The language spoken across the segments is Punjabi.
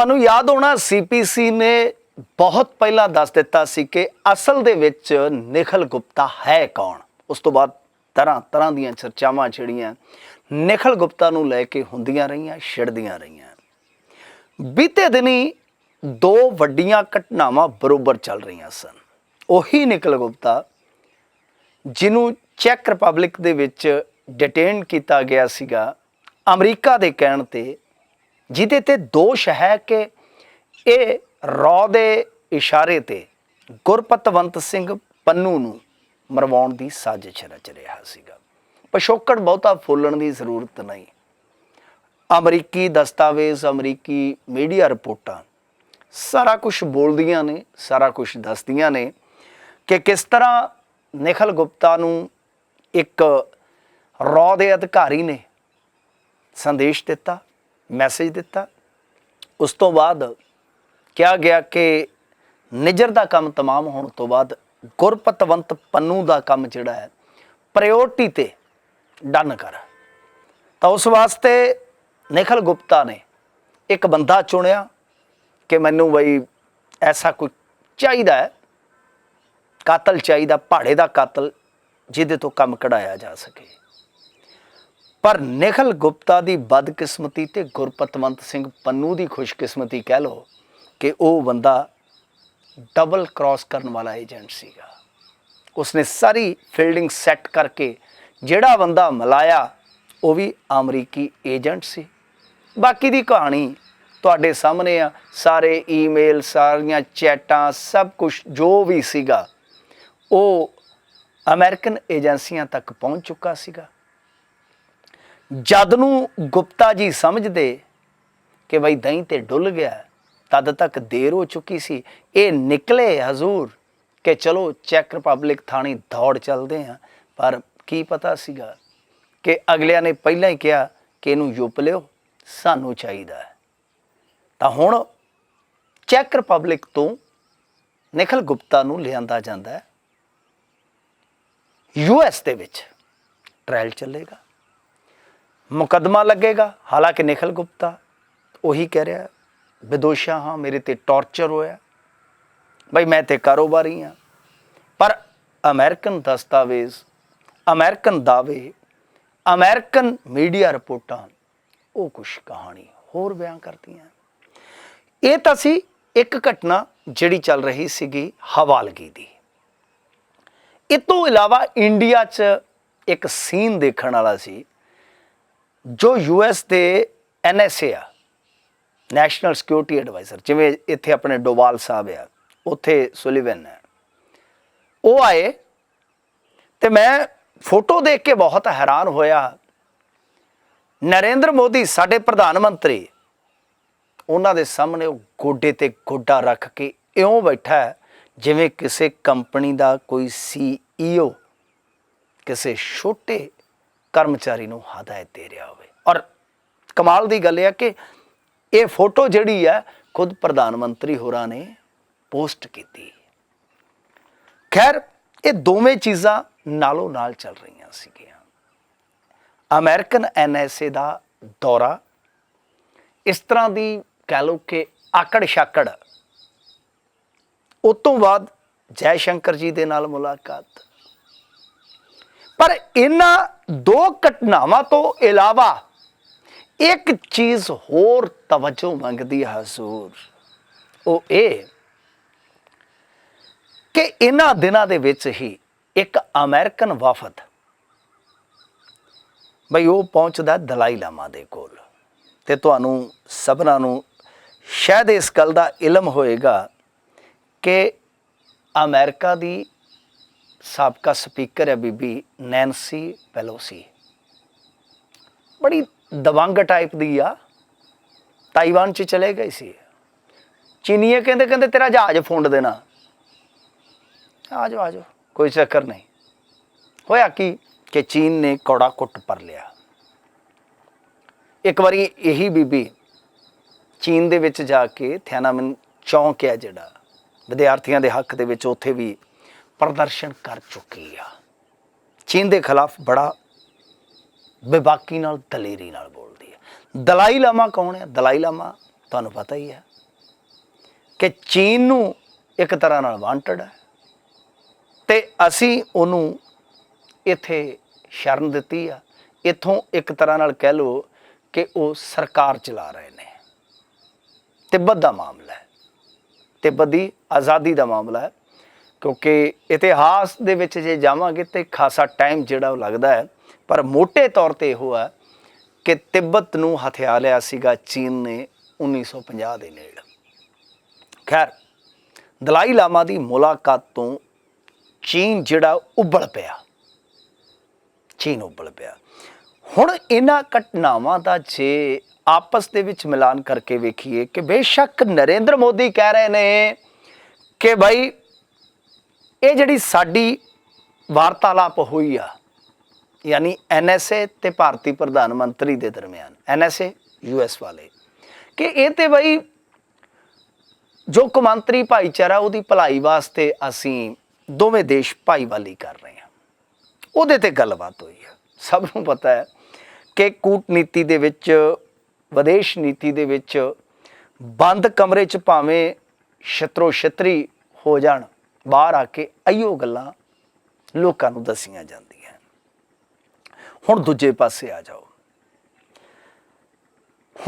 ਤੁਹਾਨੂੰ ਯਾਦ ਹੋਣਾ ਸੀਪੀਸੀ ਨੇ ਬਹੁਤ ਪਹਿਲਾਂ ਦੱਸ ਦਿੱਤਾ ਸੀ ਕਿ ਅਸਲ ਦੇ ਵਿੱਚ ਨਿਖਲ ਗੁਪਤਾ ਹੈ ਕੌਣ? ਉਸ ਤੋਂ ਬਾਅਦ ਤਰ੍ਹਾਂ ਤਰ੍ਹਾਂ ਦੀਆਂ ਚਰਚਾਵਾਂ ਜਿਹੜੀਆਂ ਨਿਖਲ ਗੁਪਤਾ ਨੂੰ ਲੈ ਕੇ ਹੁੰਦੀਆਂ ਰਹੀਆਂ, ਛਿੜਦੀਆਂ ਰਹੀਆਂ। ਬੀਤੇ ਦਿਨੀ ਦੋ ਵੱਡੀਆਂ ਘਟਨਾਵਾਂ ਬਰੋਬਰ ਚੱਲ ਰਹੀਆਂ ਸਨ। ਉਹੀ ਨਿਖਲ ਗੁਪਤਾ ਜਿਹਨੂੰ ਚੈੱਕ ਰਿਪਬਲਿਕ ਦੇ ਵਿੱਚ ਡਿਟੇਨ ਕੀਤਾ ਗਿਆ ਸੀਗਾ, ਅਮਰੀਕਾ ਦੇ ਕਹਿਣ ਤੇ ਜਿਹਦੇ ਤੇ ਦੋਸ਼ ਹੈ ਕਿ ਇਹ ਰੌ ਦੇ ਇਸ਼ਾਰੇ ਤੇ ਗੁਰਪਤਵੰਤ ਸਿੰਘ ਪੰਨੂ ਨੂੰ ਮਰਵਾਉਣ ਦੀ ਸਾਜ਼ਿਸ਼ ਰਚ ਰਿਹਾ ਸੀਗਾ। ਪਿਛੋਕੜ ਬਹੁਤਾ ਫੋਲਣ ਦੀ ਜ਼ਰੂਰਤ ਨਹੀਂ। ਅਮਰੀਕੀ ਦਸਤਾਵੇਜ਼, ਅਮਰੀਕੀ ਮੀਡੀਆ ਰਿਪੋਰਟਾਂ ਸਾਰਾ ਕੁਝ ਬੋਲਦੀਆਂ ਨੇ, ਸਾਰਾ ਕੁਝ ਦੱਸਦੀਆਂ ਨੇ ਕਿ ਕਿਸ ਤਰ੍ਹਾਂ ਨਿਖਲ ਗੁਪਤਾ ਨੂੰ ਇੱਕ ਰੌ ਦੇ ਅਧਿਕਾਰੀ ਨੇ ਸੰਦੇਸ਼ ਦਿੱਤਾ। ਮੈਸੇਜ ਦਿੱਤਾ। ਉਸ ਤੋਂ ਬਾਅਦ ਕਿਹਾ ਗਿਆ ਕਿ ਨਿਜਰ ਦਾ ਕੰਮ ਤਮਾਮ ਹੋਣ ਤੋਂ ਬਾਅਦ ਗੁਰਪਤਵੰਤ ਪੰਨੂ ਦਾ ਕੰਮ ਜਿਹੜਾ ਹੈ ਪ੍ਰਾਇੋਰਟੀ ਤੇ ਡਨ ਕਰ। ਤਾਂ ਉਸ ਵਾਸਤੇ ਨਿਖਲ ਗੁਪਤਾ ਨੇ ਇੱਕ ਬੰਦਾ ਚੁਣਿਆ ਕਿ ਮੈਨੂੰ ਬਈ ਐਸਾ ਕੋਈ ਚਾਹੀਦਾ ਹੈ, ਕਾਤਲ ਚਾਹੀਦਾ ਪਹਾੜੇ ਦਾ ਕਾਤਲ ਜਿਹਦੇ ਤੋਂ ਕੰਮ ਕਢਾਇਆ ਜਾ ਸਕੇ। ਪਰ ਨਿਖਲ ਗੁਪਤਾ ਦੀ ਬਦਕਿਸਮਤੀ ਤੇ ਗੁਰਪਤਵੰਤ ਸਿੰਘ ਪੰਨੂ ਦੀ ਖੁਸ਼ਕਿਸਮਤੀ ਕਹਿ ਲੋ ਕਿ ਉਹ ਬੰਦਾ ਡਬਲ ਕ੍ਰਾਸ ਕਰਨ ਵਾਲਾ ਏਜੰਟ ਸੀਗਾ। ਉਸਨੇ ਸਾਰੀ ਫੀਲਡਿੰਗ ਸੈੱਟ ਕਰਕੇ ਜਿਹੜਾ ਬੰਦਾ ਮਲਾਇਆ, ਉਹ ਵੀ ਅਮਰੀਕੀ ਏਜੰਟ ਸੀ। ਬਾਕੀ ਦੀ ਕਹਾਣੀ ਤੁਹਾਡੇ ਸਾਹਮਣੇ ਆ। ਸਾਰੇ ਈਮੇਲ ਸਾਰੀਆਂ ਚੈਟਾਂ, ਸਭ ਕੁਝ ਜੋ ਵੀ ਸੀਗਾ, ਉਹ ਅਮਰੀਕਨ ਏਜੰਸੀਆਂ ਤੱਕ ਪਹੁੰਚ ਚੁੱਕਾ ਸੀਗਾ। ਜਦ ਨੂੰ ਗੁਪਤਾ ਜੀ ਸਮਝਦੇ ਕਿ ਬਈ ਦਹੀਂ ਤੇ ਡੁੱਲ ਗਿਆ, ਤਦ ਤੱਕ ਦੇਰ ਹੋ ਚੁੱਕੀ ਸੀ। ਇਹ ਨਿਕਲੇ ਹਜ਼ੂਰ ਕਿ ਚਲੋ ਚੈੱਕ ਰਿਪਬਲਿਕ ਥਾਣੀ ਦੌੜ ਚੱਲਦੇ ਆ ਪਰ ਕੀ ਪਤਾ ਸੀਗਾ ਕਿ ਅਗਲਿਆਂ ਨੇ ਪਹਿਲਾਂ ਹੀ ਕਿਹਾ ਕਿ ਇਹਨੂੰ ਯੁੱਪ ਲਿਓ, ਸਾਨੂੰ ਚਾਹੀਦਾ ਤਾਂ ਹੁਣ ਚੈੱਕ ਰਿਪਬਲਿਕ ਤੋਂ ਨਿਖਲ ਗੁਪਤਾ ਨੂੰ ਲਿਆਂਦਾ ਜਾਂਦਾ ਹੈ। ਯੂਐਸ ਦੇ ਵਿੱਚ ਟ੍ਰਾਇਲ ਚੱਲੇਗਾ। ਮੁਕੱਦਮਾ ਲੱਗੇਗਾ। ਹਾਲਾਂਕਿ ਨਿਖਲ ਗੁਪਤਾ ਉਹੀ ਕਹਿ ਰਿਹਾ ਵਿਦੋਸ਼ਾ ਹਾਂ, ਮੇਰੇ ਤੇ ਟੌਰਚਰ ਹੋਇਆ। ਬਈ ਮੈਂ ਤੇ ਕਾਰੋਬਾਰੀ ਹਾਂ। ਪਰ ਅਮਰੀਕਨ ਦਸਤਾਵੇਜ਼, ਅਮਰੀਕਨ ਦਾਅਵੇ, ਅਮਰੀਕਨ ਮੀਡੀਆ ਰਿਪੋਰਟਾਂ, ਉਹ ਕੁਝ ਕਹਾਣੀ ਹੋਰ ਬਿਆਨ ਕਰਦੀਆਂ। ਇਹ ਤਾਂ ਸੀ ਇੱਕ ਘਟਨਾ ਜਿਹੜੀ ਚੱਲ ਰਹੀ ਸੀਗੀ ਹਵਾਲਗੀ ਦੀ। ਇਹ ਤੋਂ ਇਲਾਵਾ ਇੰਡੀਆ 'ਚ ਇੱਕ ਸੀਨ ਦੇਖਣ ਵਾਲਾ ਸੀ। ਜੋ ਯੂਐਸ ਦੇ ਐਨਐਸਏ ਆ ਨੈਸ਼ਨਲ ਸਿਕਿਉਰਿਟੀ ਐਡਵਾਈਜ਼ਰ ਜਿਵੇਂ ਇੱਥੇ ਆਪਣੇ ਡੋਵਾਲ ਸਾਹਿਬ ਆ, ਉੱਥੇ ਸੁਲੀਵਨ ਹੈ। ਉਹ ਆਏ ਤੇ ਮੈਂ ਫੋਟੋ ਦੇਖ ਕੇ ਬਹੁਤ ਹੈਰਾਨ ਹੋਇਆ। ਨਰਿੰਦਰ ਮੋਦੀ, ਸਾਡੇ ਪ੍ਰਧਾਨ ਮੰਤਰੀ, ਉਹਨਾਂ ਦੇ ਸਾਹਮਣੇ ਉਹ ਗੋਡੇ ਤੇ ਗੋਡਾ ਰੱਖ ਕੇ ਇਉਂ ਬੈਠਾ ਜਿਵੇਂ ਕਿਸੇ ਕੰਪਨੀ ਦਾ ਕੋਈ ਸੀਈਓ ਕਿਸੇ ਛੋਟੇ ਕਰਮਚਾਰੀ ਨੂੰ ਹਦਾਇਤ ਦੇ ਰਿਹਾ ਹੋਵੇ। ਔਰ ਕਮਾਲ ਦੀ ਗੱਲ ਇਹ ਹੈ ਕਿ ਇਹ ਫੋਟੋ ਜਿਹੜੀ ਹੈ, ਖੁਦ ਪ੍ਰਧਾਨ ਮੰਤਰੀ ਹੋਰਾਂ ਨੇ ਪੋਸਟ ਕੀਤੀ। ਖੈਰ, ਇਹ ਦੋਵੇਂ ਚੀਜ਼ਾਂ ਨਾਲੋਂ ਨਾਲ ਚੱਲ ਰਹੀਆਂ ਸੀਗੀਆਂ। ਅਮਰੀਕਨ ਐਨਐਸਏ ਦਾ ਦੌਰਾ, ਇਸ ਤਰ੍ਹਾਂ ਦੀ ਕਹਿ ਲਓ ਕਿ ਆਕੜ ਛਾਕੜ ਉਸ ਤੋਂ ਬਾਅਦ ਜੈ ਸ਼ੰਕਰ ਜੀ ਦੇ ਨਾਲ ਮੁਲਾਕਾਤ। ਪਰ ਇਹਨਾਂ ਦੋ ਘਟਨਾਵਾਂ ਤੋਂ ਇਲਾਵਾ ਇੱਕ ਚੀਜ਼ ਹੋਰ ਤਵੱਜੋ ਮੰਗਦੀ ਹੈ ਹਜ਼ੂਰ। ਉਹ ਇਹ ਕਿ ਇਹਨਾਂ ਦਿਨਾਂ ਦੇ ਵਿੱਚ ਹੀ ਇੱਕ ਅਮਰੀਕਨ ਵਫਦ ਬਈ ਉਹ ਪਹੁੰਚਦਾ ਦਲਾਈ ਲਾਮਾ ਦੇ ਕੋਲ ਤੇ ਤੁਹਾਨੂੰ ਸਭਨਾਂ ਨੂੰ ਸ਼ਾਇਦ ਇਸ ਗੱਲ ਦਾ ਇਲਮ ਹੋਏਗਾ ਕਿ ਅਮਰੀਕਾ ਦੀ ਸਾਬਕਾ ਸਪੀਕਰ ਹੈ ਬੀਬੀ ਨੈਂਸੀ ਪੈਲੋਸੀ। ਬੜੀ ਦਵੰਗ ਟਾਈਪ ਦੀ ਆ। ਤਾਈਵਾਨ ਚ ਚਲੇ ਗਈ ਸੀ। ਚੀਨੀਏ ਕਹਿੰਦੇ ਕਹਿੰਦੇ ਤੇਰਾ ਜਹਾਜ਼ ਫੁੰਡ ਦੇਣਾ। ਆ ਜਾਓ ਆ ਜਾਓ, ਕੋਈ ਚੱਕਰ ਨਹੀਂ। ਹੋਇਆ ਕੀ ਕਿ ਚੀਨ ਨੇ ਕੌੜਾ ਕੁੱਟ ਪਰ ਲਿਆ। ਇੱਕ ਵਾਰੀ ਇਹੀ ਬੀਬੀ ਚੀਨ ਦੇ ਵਿੱਚ ਜਾ ਕੇ ਥਿਆਨਾਮਨ ਚੌਂਕ ਹੈ ਜਿਹੜਾ। ਵਿਦਿਆਰਥੀਆਂ ਦੇ ਹੱਕ ਦੇ ਵਿੱਚ ਉੱਥੇ ਵੀ ਪ੍ਰਦਰਸ਼ਨ ਕਰ ਚੁੱਕੀ ਆ। ਚੀਨ ਦੇ ਖਿਲਾਫ ਬੜਾ ਬੇਬਾਕੀ ਨਾਲ, ਦਲੇਰੀ ਨਾਲ ਬੋਲਦੀ ਹੈ ਦਲਾਈ ਲਾਮਾ ਕੌਣ ਹੈ ਦਲਾਈ ਲਾਮਾ ਤੁਹਾਨੂੰ ਪਤਾ ਹੀ ਹੈ ਕਿ ਚੀਨ ਨੂੰ ਇੱਕ ਤਰ੍ਹਾਂ ਨਾਲ ਵਾਂਟਡ ਹੈ ਤੇ ਅਸੀਂ ਉਹਨੂੰ ਇੱਥੇ ਸ਼ਰਨ ਦਿੱਤੀ ਆ। ਇੱਥੋਂ ਇੱਕ ਤਰ੍ਹਾਂ ਨਾਲ ਕਹਿ ਲਓ ਕਿ ਉਹ ਸਰਕਾਰ ਚਲਾ ਰਹੇ ਨੇ। ਤਿੱਬਤ ਦਾ ਮਾਮਲਾ ਹੈ। ਤਿੱਬਤ ਦੀ ਆਜ਼ਾਦੀ ਦਾ ਮਾਮਲਾ ਹੈ। ਕਿਉਂਕਿ ਇਤਿਹਾਸ ਦੇ ਵਿੱਚ ਜੇ ਜਾਵਾਂਗੇ ਤੇ ਖਾਸਾ ਟਾਈਮ ਜਿਹੜਾ ਉਹ ਲੱਗਦਾ ਹੈ। ਪਰ ਮੋٹے ਤੌਰ ਤੇ ਇਹੋ ਹੈ ਕਿ ਤਿੱਬਤ ਨੂੰ ਹਥਿਆ ਲਿਆ ਸੀਗਾ ਚੀਨ ਨੇ 1950 ਦੇ ਨੇੜੇ। ਖੈਰ, ਦਲਾਈ ਲਾਮਾ ਦੀ ਮੁਲਾਕਾਤ ਤੋਂ ਚੀਨ ਜਿਹੜਾ ਉੱਬਲ ਪਿਆ। ਚੀਨ ਉੱਬਲ ਪਿਆ। ਹੁਣ ਇਹਨਾਂ ਘਟਨਾਵਾਂ ਦਾ ਜੇ ਆਪਸ ਦੇ ਵਿੱਚ ਮਿਲਾਨ ਕਰਕੇ ਵੇਖੀਏ ਕਿ ਬੇਸ਼ੱਕ ਨਰਿੰਦਰ ਮੋਦੀ ਕਹਿ ਰਹੇ ਨੇ ਕਿ ਭਾਈ ਇਹ ਜਿਹੜੀ ਸਾਡੀ ਵਾਰਤਾਲਾਪ ਹੋਈ ਆ, ਯਾਨੀ ਐਨਐਸਏ ਤੇ ਭਾਰਤੀ ਪ੍ਰਧਾਨ ਮੰਤਰੀ ਦੇ ਦਰਮਿਆਨ ਐਨਐਸਏ ਯੂਐਸ ਵਾਲੇ, ਕਿ ਇਹ ਤੇ ਬਈ ਜੋ ਕੌਮਾਂਤਰੀ ਭਾਈਚਾਰਾ, ਉਹਦੀ ਭਲਾਈ ਵਾਸਤੇ ਅਸੀਂ ਦੋਵੇਂ ਦੇਸ਼ ਭਾਈਵਾਲੀ ਕਰ ਰਹੇ ਹਾਂ। ਉਹਦੇ ਤੇ ਗੱਲਬਾਤ ਹੋਈ ਹੈ ਸਭ ਨੂੰ ਪਤਾ ਹੈ ਕਿ ਕੂਟਨੀਤੀ ਦੇ ਵਿੱਚ, ਵਿਦੇਸ਼ ਨੀਤੀ ਦੇ ਵਿੱਚ ਬੰਦ ਕਮਰੇ 'ਚ ਭਾਵੇਂ ਛਤਰੋ ਛਤਰੀ ਹੋ ਜਾਣ ਬਾਹਰ ਆ ਕੇ ਅਈਓ ਗੱਲਾਂ ਲੋਕਾਂ ਨੂੰ ਦੱਸੀਆਂ ਜਾਂਦੀਆਂ। ਹੁਣ ਦੂਜੇ ਪਾਸੇ ਆ ਜਾਓ।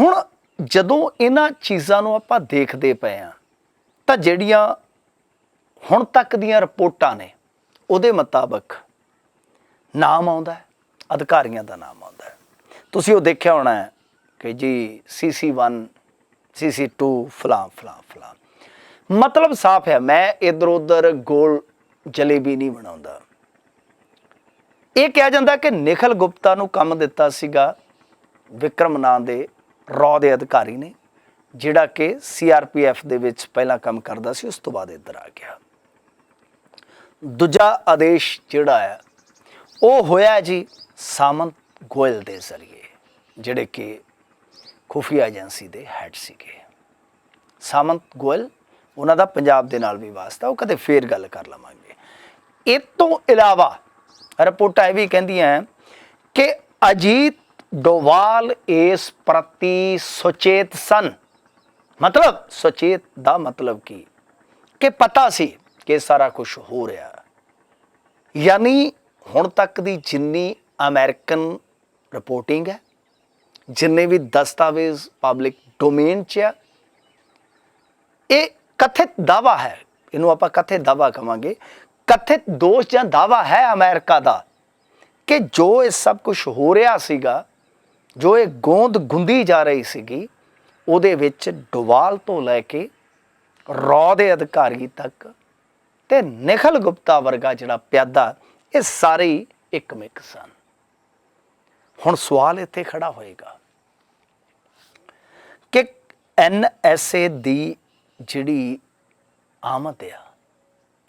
ਹੁਣ ਜਦੋਂ ਇਹਨਾਂ ਚੀਜ਼ਾਂ ਨੂੰ ਆਪਾਂ ਦੇਖਦੇ ਪਏ ਆ ਤਾਂ ਜਿਹੜੀਆਂ ਹੁਣ ਤੱਕ ਦੀਆਂ ਰਿਪੋਰਟਾਂ ਨੇ, ਉਹਦੇ ਮੁਤਾਬਕ ਨਾਮ ਆਉਂਦਾ ਹੈ, ਅਧਿਕਾਰੀਆਂ ਦਾ ਨਾਮ ਆਉਂਦਾ ਹੈ। ਤੁਸੀਂ ਉਹ ਦੇਖਿਆ ਹੋਣਾ ਹੈ ਕਿ ਜੀ CC1 CC2 ਫਲਾਂ ਫਲਾਂ, ਫਲਾ। ਮਤਲਬ ਸਾਫ਼ ਹੈ, ਮੈਂ ਇਧਰ ਉਧਰ ਗੋਲ ਜਲੇਬੀ ਨਹੀਂ ਬਣਾਉਂਦਾ। ਇਹ ਕਿਹਾ ਜਾਂਦਾ ਕਿ ਨਿਖਲ ਗੁਪਤਾ ਨੂੰ ਕੰਮ ਦਿੱਤਾ ਸੀਗਾ ਵਿਕਰਮ ਨਾਂ ਦੇ ਰੌ ਦੇ ਅਧਿਕਾਰੀ ਨੇ, ਜਿਹੜਾ ਕਿ ਸੀਆਰਪੀਐਫ ਦੇ ਵਿੱਚ ਪਹਿਲਾਂ ਕੰਮ ਕਰਦਾ ਸੀ, ਉਸ ਤੋਂ ਬਾਅਦ ਇੱਧਰ ਆ ਗਿਆ। ਦੂਜਾ ਆਦੇਸ਼ ਜਿਹੜਾ ਹੈ, ਉਹ ਹੋਇਆ ਜੀ ਸਾਮੰਤ ਗੋਇਲ ਦੇ ਜ਼ਰੀਏ, ਜਿਹੜੇ ਕਿ ਖੁਫੀਆ ਏਜੰਸੀ ਦੇ ਹੈੱਡ ਸੀਗੇ। ਸਾਮੰਤ ਗੋਇਲ ਉਹਨਾਂ ਦਾ ਪੰਜਾਬ ਦੇ ਨਾਲ ਵੀ ਵਾਸਤਾ, ਉਹ ਕਦੇ ਫੇਰ ਗੱਲ ਕਰ ਲਵਾਂਗੇ। ਇਹ ਤੋਂ ਇਲਾਵਾ ਰਿਪੋਰਟਾਂ ਇਹ ਵੀ ਕਹਿੰਦੀਆਂ ਕਿ ਅਜੀਤ ਡੋਵਾਲ ਇਸ ਪ੍ਰਤੀ ਸੁਚੇਤ ਸਨ। ਮਤਲਬ ਸੁਚੇਤ ਦਾ ਮਤਲਬ ਕੀ? ਕਿ ਪਤਾ ਸੀ ਕਿ ਸਾਰਾ ਕੁਝ ਹੋ ਰਿਹਾ। ਯਾਨੀ ਹੁਣ ਤੱਕ ਦੀ ਜਿੰਨੀ ਅਮਰੀਕਨ ਰਿਪੋਰਟਿੰਗ ਹੈ, ਜਿੰਨੇ ਵੀ ਦਸਤਾਵੇਜ਼ ਪਬਲਿਕ ਡੋਮੇਨ 'ਚ ਆ, ਇਹ ਕਥਿਤ ਦਾਵਾ ਹੈ। ਇਹਨੂੰ ਆਪਾਂ ਕਥਿਤ ਦਾਵਾ ਕਹਾਂਗੇ ਕਥਿਤ ਦੋਸ਼ ਜਾਂ ਦਾਵਾ ਹੈ ਅਮਰੀਕਾ ਦਾ ਕਿ ਜੋ ਇਹ ਸਭ ਕੁਝ ਹੋ ਰਿਹਾ ਸੀਗਾ, ਜੋ ਇਹ ਗੋਂਦ ਗੁੰਦੀ ਜਾ ਰਹੀ ਸੀਗੀ, ਉਹਦੇ ਵਿੱਚ ਡੋਵਾਲ ਤੋਂ ਲੈ ਕੇ ਰੌ ਦੇ ਅਧਿਕਾਰੀ ਤੱਕ ਤੇ ਨਿਖਲ ਗੁਪਤਾ ਵਰਗਾ ਜਿਹੜਾ ਪਿਆਦਾ, ਇਹ ਸਾਰੇ ਹੀ ਇੱਕ ਮਿਕ ਸਨ। ਹੁਣ ਸਵਾਲ ਇੱਥੇ ਖੜਾ ਹੋਏਗਾ ਕਿ ਐਨਐਸਏ ਦੀ ਜਿਹੜੀ ਆਮਦ ਆ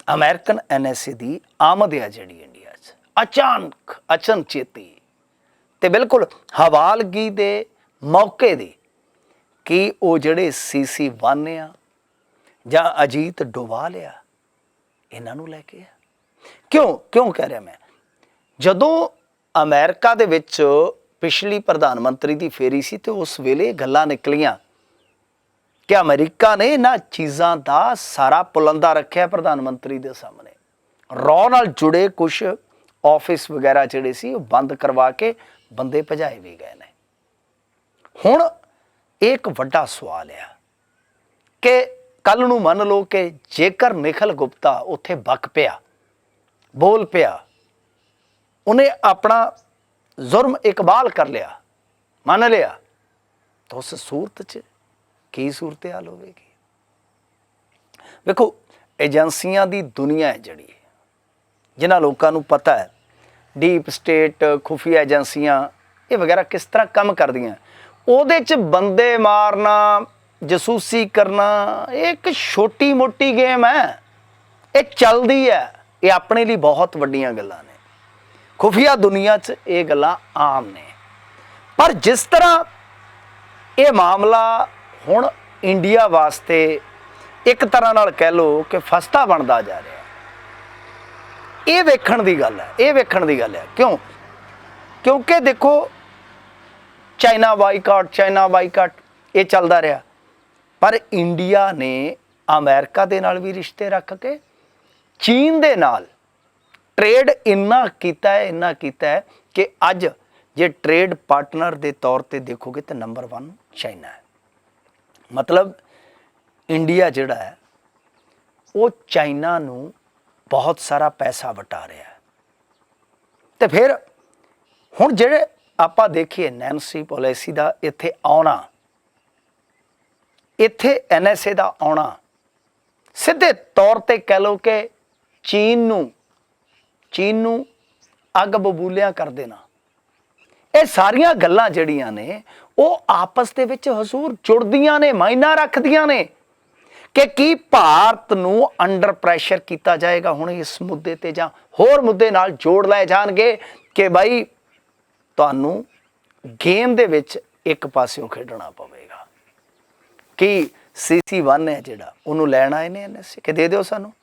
ਅਮਰੀਕਨ ਐਨਐਸਏ ਦੀ ਆਮਦ ਆ ਜਿਹੜੀ ਇੰਡੀਆ 'ਚ, ਅਚਾਨਕ, ਅਚਨਚੇਤੀ ਤੇ ਬਿਲਕੁਲ ਹਵਾਲਗੀ ਦੇ ਮੌਕੇ ਦੀ ਕਿ ਉਹ ਜਿਹੜੇ ਸੀਸੀ ਵਨ ਆ ਜਾਂ ਅਜੀਤ ਡੋਵਾਲ ਆ, ਇਹਨਾਂ ਨੂੰ ਲੈ ਕੇ ਆ। ਕਿਉਂ ਕਿਉਂ ਕਹਿ ਰਿਹਾ ਮੈਂ? ਜਦੋਂ ਅਮਰੀਕਾ ਦੇ ਵਿੱਚ ਪਿਛਲੀ ਪ੍ਰਧਾਨ ਮੰਤਰੀ ਦੀ ਫੇਰੀ ਸੀ ਤੇ ਉਸ ਵੇਲੇ ਗੱਲਾਂ ਨਿਕਲੀਆਂ ਕਿ ਅਮਰੀਕਾ ਨੇ ਇਹਨਾਂ ਚੀਜ਼ਾਂ ਦਾ ਸਾਰਾ ਪੁਲੰਦਾ ਰੱਖਿਆ ਪ੍ਰਧਾਨ ਮੰਤਰੀ ਦੇ ਸਾਹਮਣੇ। ਰੌ ਨਾਲ ਜੁੜੇ ਕੁਝ ਆਫਿਸ ਵਗੈਰਾ ਜਿਹੜੇ ਸੀ, ਉਹ ਬੰਦ ਕਰਵਾ ਕੇ ਬੰਦੇ ਭਜਾਏ ਵੀ ਗਏ ਨੇ। ਹੁਣ ਇਹ ਇੱਕ ਵੱਡਾ ਸਵਾਲ ਆ ਕਿ ਕੱਲ ਨੂੰ ਮੰਨ ਲਓ ਕਿ ਜੇਕਰ ਨਿਖਲ ਗੁਪਤਾ ਉੱਥੇ ਬਕ ਪਿਆ, ਬੋਲ ਪਿਆ, ਉਹਨੇ ਆਪਣਾ ਜ਼ੁਰਮ ਇਕਬਾਲ ਕਰ ਲਿਆ, ਮੰਨ ਲਿਆ, ਤਾਂ ਉਸ ਸੂਰਤ 'ਚ ਕੀ ਸੂਰਤ ਹਾਲ ਹੋਵੇਗੀ? ਵੇਖੋ, ਏਜੰਸੀਆਂ ਦੀ ਦੁਨੀਆ ਹੈ ਜਿਹੜੀ। ਜਿਨ੍ਹਾਂ ਲੋਕਾਂ ਨੂੰ ਪਤਾ ਹੈ, ਡੀਪ ਸਟੇਟ, ਖੁਫੀਆ ਏਜੰਸੀਆਂ, ਇਹ ਵਗੈਰਾ ਕਿਸ ਤਰ੍ਹਾਂ ਕੰਮ ਕਰਦੀਆਂ। ਉਹਦੇ 'ਚ ਬੰਦੇ ਮਾਰਨਾ, ਜਸੂਸੀ ਕਰਨਾ, ਇਹ ਇੱਕ ਛੋਟੀ ਮੋਟੀ ਗੇਮ ਹੈ। ਇਹ ਚੱਲਦੀ ਹੈ। ਇਹ ਆਪਣੇ ਲਈ ਬਹੁਤ ਵੱਡੀਆਂ ਗੱਲਾਂ ਨੇ। ਖੁਫੀਆ ਦੁਨੀਆ 'ਚ ਇਹ ਗੱਲਾਂ ਆਮ ਨੇ। ਪਰ ਜਿਸ ਤਰ੍ਹਾਂ ਇਹ ਮਾਮਲਾ ਹੁਣ ਇੰਡੀਆ ਵਾਸਤੇ ਇੱਕ ਤਰ੍ਹਾਂ ਨਾਲ ਕਹਿ ਲਓ ਕਿ ਫਸਤਾ ਬਣਦਾ ਜਾ ਰਿਹਾ ਇਹ ਵੇਖਣ ਦੀ ਗੱਲ ਹੈ, ਇਹ ਵੇਖਣ ਦੀ ਗੱਲ ਹੈ। ਕਿਉਂ? ਕਿਉਂਕਿ ਦੇਖੋ, ਚਾਈਨਾ ਬਾਈਕਾਟ ਚਾਈਨਾ ਬਾਈਕਾਟ, ਇਹ ਚੱਲਦਾ ਰਿਹਾ। ਪਰ ਇੰਡੀਆ ਨੇ ਅਮਰੀਕਾ ਦੇ ਨਾਲ ਵੀ ਰਿਸ਼ਤੇ ਰੱਖ ਕੇ, ਚੀਨ ਦੇ ਨਾਲ ਟ੍ਰੇਡ ਇੰਨਾ ਕੀਤਾ ਹੈ, ਇੰਨਾ ਕੀਤਾ ਹੈ ਕਿ ਅੱਜ ਜੇ ਟ੍ਰੇਡ ਪਾਰਟਨਰ ਦੇ ਤੌਰ ਤੇ ਦੇਖੋਗੇ ਤਾਂ ਨੰਬਰ 1 ਚਾਈਨਾ ਹੈ। ਮਤਲਬ ਇੰਡੀਆ ਜਿਹੜਾ ਹੈ, ਉਹ ਚਾਈਨਾ ਨੂੰ ਬਹੁਤ ਸਾਰਾ ਪੈਸਾ ਵਟਾ ਰਿਹਾ ਹੈ। ਤੇ ਫਿਰ ਹੁਣ ਜਿਹੜੇ ਆਪਾਂ ਦੇਖੀਏ ਨੈਂਸੀ ਪੋਲਿਸੀ ਦਾ ਇੱਥੇ ਆਉਣਾ, ਇੱਥੇ ਐਨਐਸਏ ਦਾ ਆਉਣਾ, ਸਿੱਧੇ ਤੌਰ ਤੇ ਕਹਿ ਲਓ ਕਿ ਚੀਨ ਨੂੰ ਚੀਨ ਨੂੰ ਅੱਗ ਬਬੂਲਿਆਂ ਕਰ ਦੇਣਾ। ਇਹ ਸਾਰੀਆਂ ਗੱਲਾਂ ਜਿਹੜੀਆਂ ਨੇ ਉਹ ਆਪਸ ਦੇ ਵਿੱਚ ਹਜ਼ੂਰ ਜੁੜਦੀਆਂ ਨੇ ਮਾਇਨਾ ਰੱਖਦੀਆਂ ਨੇ ਕਿ ਕੀ ਭਾਰਤ ਨੂੰ ਅੰਡਰ ਪ੍ਰੈਸ਼ਰ ਕੀਤਾ ਜਾਏਗਾ ਹੁਣ ਇਸ ਮੁੱਦੇ ਤੇ ਜਾਂ ਹੋਰ ਮੁੱਦੇ ਨਾਲ ਜੋੜ ਲਏ ਜਾਣਗੇ ਕਿ ਭਾਈ ਤੁਹਾਨੂੰ ਗੇਮ ਦੇ ਵਿੱਚ ਇੱਕ ਪਾਸਿਓਂ ਖੇਡਣਾ ਪਵੇਗਾ। ਕਿ CC1 ਹੈ ਜਿਹੜਾ ਉਹਨੂੰ ਲੈਣ ਆਏ ਨੇ ਐਨਐਸਸੀ ਕਿ ਦੇ ਦਿਓ ਸਾਨੂੰ?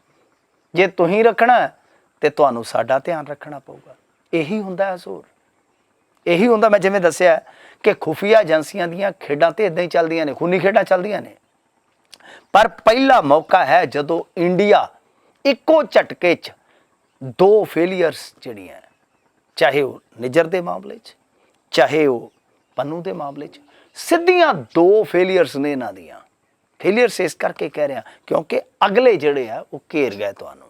ਜੇ ਤੁਸੀਂ ਰੱਖਣਾ ਹੈ, ਤੇ ਤੁਹਾਨੂੰ ਸਾਡਾ ਧਿਆਨ ਰੱਖਣਾ ਪਊਗਾ। ਇਹੀ ਹੁੰਦਾ ਹੈ ਹਜ਼ੂਰ। ਇਹੀ ਹੁੰਦਾ ਮੈਂ ਜਿਵੇਂ ਦੱਸਿਆ ਕਿ ਖੁਫੀਆ ਏਜੰਸੀਆਂ ਦੀਆਂ ਖੇਡਾਂ ਤੇ ਇਦਾਂ ਹੀ ਚੱਲਦੀਆਂ ਨੇ, ਖੂਨੀ ਖੇਡਾਂ ਚੱਲਦੀਆਂ ਨੇ। ਪਰ ਪਹਿਲਾ ਮੌਕਾ ਹੈ ਜਦੋਂ ਇੰਡੀਆ ਇੱਕੋ ਝਟਕੇ 'ਚ ਦੋ ਫੇਲੀਅਰਸ ਜਿਹੜੀਆਂ ਚਾਹੇ ਉਹ ਨਿਜਰ ਦੇ ਮਾਮਲੇ 'ਚ, ਚਾਹੇ ਉਹ ਪੰਨੂ ਦੇ ਮਾਮਲੇ 'ਚ, ਸਿੱਧੀਆਂ ਦੋ ਫੇਲੀਅਰਸ ਨੇ ਇਹਨਾਂ ਦੀਆਂ। ਫੇਲੀਅਰਸ ਇਸ ਕਰਕੇ ਕਹਿ ਰਿਹਾ ਕਿਉਂਕਿ ਅਗਲੇ ਜਿਹੜੇ ਆ, ਉਹ ਘੇਰ ਗਏ ਤੁਹਾਨੂੰ।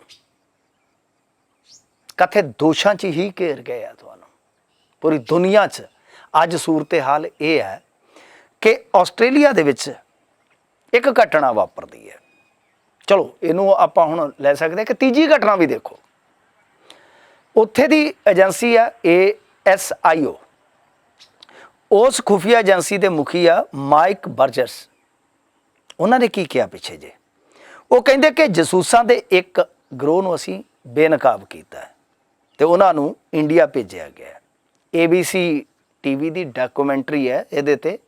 ਕਥੇ ਦੋਸ਼ਾਂ 'ਚ ਹੀ ਘੇਰ ਗਏ ਆ ਤੁਹਾਨੂੰ। ਪੂਰੀ ਦੁਨੀਆ 'ਚ। ਅੱਜ ਸੂਰਤ ਹਾਲ ਇਹ ਹੈ ਕਿ ਆਸਟ੍ਰੇਲੀਆ ਦੇ ਵਿੱਚ ਇੱਕ ਘਟਨਾ ਵਾਪਰਦੀ ਹੈ। ਚਲੋ, ਇਹਨੂੰ ਆਪਾਂ ਹੁਣ ਲੈ ਸਕਦੇ ਹਾਂ ਕਿ ਤੀਜੀ ਘਟਨਾ ਵੀ ਦੇਖੋ। ਉੱਥੇ ਦੀ ਏਜੰਸੀ ਆ ਏ ਐੱਸ ਆਈ ਓ। ਉਸ ਖੁਫੀਆ ਏਜੰਸੀ ਦੇ ਮੁਖੀ ਆ ਮਾਈਕ ਬਰਜਰਸ। ਉਹਨਾਂ ਨੇ ਕੀ ਕਿਹਾ ਪਿੱਛੇ ਜੇ? ਉਹ ਕਹਿੰਦੇ ਕਿ ਜਸੂਸਾਂ ਦੇ ਇੱਕ ਗਰੋਹ ਨੂੰ ਅਸੀਂ ਬੇਨਕਾਬ ਕੀਤਾ ਹੈ ਤੇ ਉਹਨਾਂ ਨੂੰ ਇੰਡੀਆ ਭੇਜਿਆ ਗਿਆ ABC ਟੀਵੀ ਦੀ ਡਾਕੂਮੈਂਟਰੀ ਹੈ ਇਹਦੇ ਤੇ।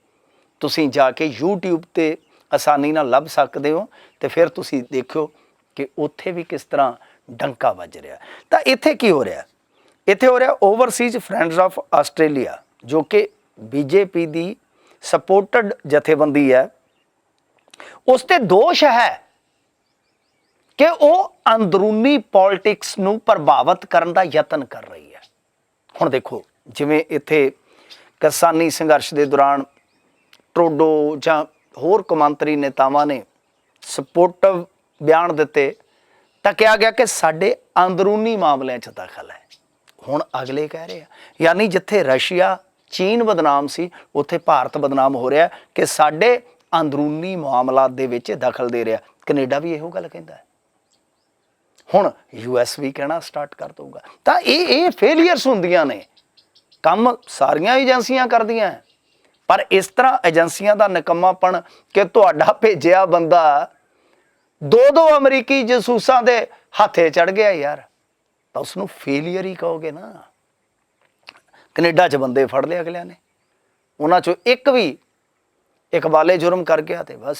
ਤੁਸੀਂ ਜਾ ਕੇ YouTube ਤੇ ਆਸਾਨੀ ਨਾਲ ਲੱਭ ਸਕਦੇ ਹੋ ਤੇ ਫਿਰ ਤੁਸੀਂ ਦੇਖਿਓ ਕਿ ਉੱਥੇ ਵੀ ਕਿਸ ਤਰ੍ਹਾਂ ਡੰਕਾ ਵੱਜ ਰਿਹਾ। ਤਾਂ ਇੱਥੇ ਕੀ ਹੋ ਰਿਹਾ? ਇੱਥੇ ਹੋ ਰਿਹਾ ਓਵਰਸੀਜ਼ ਫਰੈਂਡਸ ਆਫ ਆਸਟ੍ਰੇਲੀਆ ਜੋ ਕਿ ਬੀਜੇਪੀ ਦੀ ਸਪੋਰਟਡ ਜਥੇਬੰਦੀ ਹੈ। ਉਸ ਤੇ ਦੋਸ਼ ਹੈ ਕਿ ਉਹ ਅੰਦਰੂਨੀ ਪੋਲਿਟਿਕਸ ਨੂੰ ਪ੍ਰਭਾਵਿਤ ਕਰਨ ਦਾ ਯਤਨ ਕਰ ਰਹੀ ਹੈ। ਹੁਣ ਦੇਖੋ ਜਿਵੇਂ ਇੱਥੇ ਕਿਸਾਨੀ ਸੰਘਰਸ਼ ਦੇ ਦੌਰਾਨ ਟਰੋਡੋ ਜਾਂ ਹੋਰ ਕੌਮਾਂਤਰੀ ਨੇਤਾਵਾਂ ਨੇ ਸਪੋਰਟਿਵ ਬਿਆਨ ਦਿੱਤੇ, ਤਾਂ ਕਿਹਾ ਗਿਆ ਕਿ ਸਾਡੇ ਅੰਦਰੂਨੀ ਮਾਮਲਿਆਂ 'ਚ ਦਖਲ ਹੈ। ਹੁਣ ਅਗਲੇ ਕਹਿ ਰਹੇ ਆ, ਯਾਨੀ ਜਿੱਥੇ ਰਸ਼ੀਆ, ਚੀਨ ਬਦਨਾਮ ਸੀ, ਉੱਥੇ ਭਾਰਤ ਬਦਨਾਮ ਹੋ ਰਿਹਾ ਕਿ ਸਾਡੇ ਅੰਦਰੂਨੀ ਮਾਮਲਾ ਦੇ ਵਿੱਚ ਦਖਲ ਦੇ ਰਿਹਾ। ਕੈਨੇਡਾ ਵੀ ਇਹੋ ਗੱਲ ਕਹਿੰਦਾ ਹੈ। ਹੁਣ ਯੂਐਸ ਵੀ ਕਹਿਣਾ ਸਟਾਰਟ ਕਰ ਦਊਗਾ। ਤਾਂ ਇਹ ਇਹ ਫੇਲਿਅਰਸ ਹੁੰਦੀਆਂ ਨੇ। ਕੰਮ ਸਾਰੀਆਂ ਏਜੰਸੀਆਂ ਕਰਦੀਆਂ ਪਰ ਇਸ ਤਰ੍ਹਾਂ ਏਜੰਸੀਆਂ ਦਾ ਨਿਕੰਮਾਪਣ ਕਿ ਤੁਹਾਡਾ ਭੇਜਿਆ ਬੰਦਾ ਦੋ ਦੋ ਅਮਰੀਕੀ ਜਸੂਸਾਂ ਦੇ ਹੱਥੇ ਚੜ ਗਿਆ ਯਾਰ, ਤਾਂ ਉਸ ਨੂੰ ਫੇਲਿਅਰ ਹੀ ਕਹੋਗੇ ਨਾ। ਕੈਨੇਡਾ 'ਚ ਬੰਦੇ ਫੜ ਲਿਆ ਅਗਲਿਆਂ ਨੇ। ਉਹਨਾਂ 'ਚੋਂ ਇੱਕ ਵੀ ਇਕਬਾਲੇ ਜੁਰਮ ਕਰ ਗਿਆ ਤੇ ਬਸ,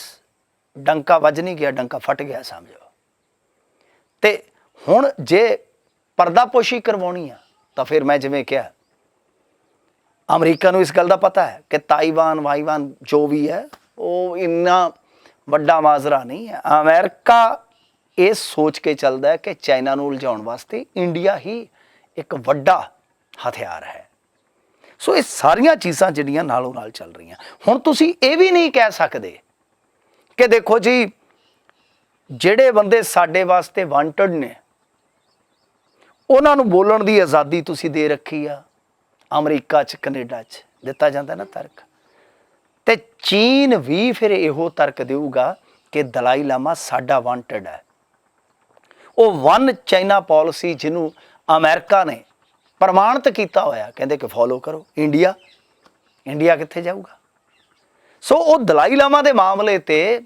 ਡੰਕਾ ਵੱਜ ਨਹੀਂ ਗਿਆ, ਡੰਕਾ ਫਟ ਗਿਆ, ਸਮਝੋ। ਤੇ ਹੁਣ ਜੇ ਪਰਦਾਪੋਸ਼ੀ ਕਰਵਾਉਣੀ ਆ, ਤਾਂ ਫਿਰ ਮੈਂ ਜਿਵੇਂ ਕਿਹਾ ਅਮਰੀਕਾ ਨੂੰ ਇਸ ਗੱਲ ਦਾ ਪਤਾ ਹੈ ਕਿ ਤਾਈਵਾਨ, ਵਾਈਵਾਨ ਜੋ ਵੀ ਹੈ, ਉਹ ਇੰਨਾ ਵੱਡਾ ਮਾਜ਼ਰਾ ਨਹੀਂ ਹੈ। ਅਮਰੀਕਾ ਇਹ ਸੋਚ ਕੇ ਚੱਲਦਾ ਹੈ ਕਿ ਚਾਈਨਾ ਨੂੰ ਉਲਝਾਉਣ ਵਾਸਤੇ ਇੰਡੀਆ ਹੀ ਇੱਕ ਵੱਡਾ ਹਥਿਆਰ ਹੈ। ਸੋ ਇਹ ਸਾਰੀਆਂ ਚੀਜ਼ਾਂ ਜਿਹੜੀਆਂ ਨਾਲੋਂ ਨਾਲ ਚੱਲ ਰਹੀਆਂ। ਹੁਣ ਤੁਸੀਂ ਇਹ ਵੀ ਨਹੀਂ ਕਹਿ ਸਕਦੇ ਕਿ ਦੇਖੋ ਜੀ, ਜਿਹੜੇ ਬੰਦੇ ਸਾਡੇ ਵਾਸਤੇ ਵਾਂਟਡ ਨੇ, ਉਹਨਾਂ ਨੂੰ ਬੋਲਣ ਦੀ ਆਜ਼ਾਦੀ ਤੁਸੀਂ ਦੇ ਰੱਖੀ ਆ। ਅਮਰੀਕਾ 'ਚ, ਕੈਨੇਡਾ 'ਚ ਦਿੱਤਾ ਜਾਂਦਾ ਨਾ ਤਰਕ। ਤੇ ਚੀਨ ਵੀ ਫਿਰ ਇਹੋ ਤਰਕ ਦੇਊਗਾ ਕਿ ਦਲਾਈ ਲਾਮਾ ਸਾਡਾ ਵਾਂਟਡ ਹੈ। ਉਹ ਵਨ ਚਾਈਨਾ ਪਾਲਿਸੀ ਜਿਹਨੂੰ ਅਮਰੀਕਾ ਨੇ ਪ੍ਰਮਾਣਿਤ ਕੀਤਾ ਹੋਇਆ, ਕਹਿੰਦੇ ਕਿ ਫੋਲੋ ਕਰੋ। ਇੰਡੀਆ ਇੰਡੀਆ ਕਿੱਥੇ ਜਾਊਗਾ? ਸੋ ਉਹ ਦਲਾਈ ਲਾਮਾ ਦੇ ਮਾਮਲੇ ਤੇ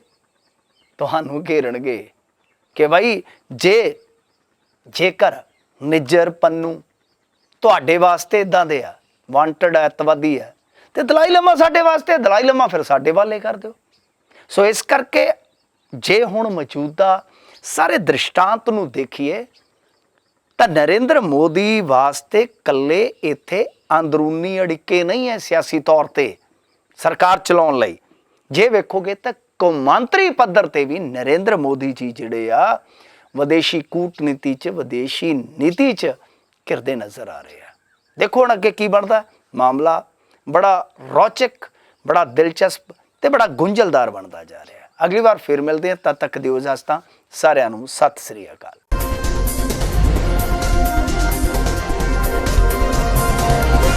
ਤੁਹਾਨੂੰ ਘੇਰਣਗੇ ਕਿ ਭਾਈ ਜੇ ਜੇਕਰ ਨਿੱਜਰ ਪੰਨੂ ਤੁਹਾਡੇ ਵਾਸਤੇ ਇਦਾਂ ਦੇ ਆ। ਵਾਂਟਡ ਹੈ ਹੈ ਤੇ ਦਲਾਈ ਲਮਾ ਸਾਡੇ ਵਾਸਤੇ, ਦਲਾਈ ਲਮਾ ਫਿਰ ਸਾਡੇ ਵਾਲੇ ਕਰ ਦਿਓ। ਸੋ ਇਸ ਕਰਕੇ ਜੇ ਹੁਣ ਮੌਜੂਦਾ ਸਾਰੇ ਦ੍ਰਿਸ਼ਟਾਂਤ ਨੂੰ ਦੇਖੀਏ, ਤਾਂ ਨਰਿੰਦਰ ਮੋਦੀ ਵਾਸਤੇ ਕੱਲੇ ਇੱਥੇ ਅੰਦਰੂਨੀ ਅੜਿੱਕੇ ਨਹੀਂ ਹੈ ਸਿਆਸੀ ਤੌਰ ਤੇ ਸਰਕਾਰ ਚਲਾਉਣ ਲਈ। ਜੇ ਵੇਖੋਗੇ ਤਾਂ ਕੌਮਾਂਤਰੀ ਪੱਧਰ ਤੇ ਵੀ ਨਰਿੰਦਰ ਮੋਦੀ ਜੀ ਜਿਹੜੇ ਆ, ਵਿਦੇਸ਼ੀ ਕੂਟਨੀਤੀ ਚ, ਵਿਦੇਸ਼ੀ ਨੀਤੀ ਚ ਘਿਰਦੇ ਨਜ਼ਰ ਆ ਰਹੇ ਆ। ਦੇਖੋ ਹੁਣ ਅੱਗੇ ਕੀ ਬਣਦਾ? ਮਾਮਲਾ ਬੜਾ ਰੌਚਕ, ਬੜਾ ਦਿਲਚਸਪ ਤੇ ਬੜਾ ਗੁੰਝਲਦਾਰ ਬਣਦਾ ਜਾ ਰਿਹਾ। ਅਗਲੀ ਵਾਰ ਫਿਰ ਮਿਲਦੇ ਹਾਂ। ਤਦ ਤੱਕ ਦਿਓ ਇਜਾਜ਼ਤਾਂ। ਸਾਰਿਆਂ ਨੂੰ ਸਤਿ ਸ੍ਰੀ ਅਕਾਲ।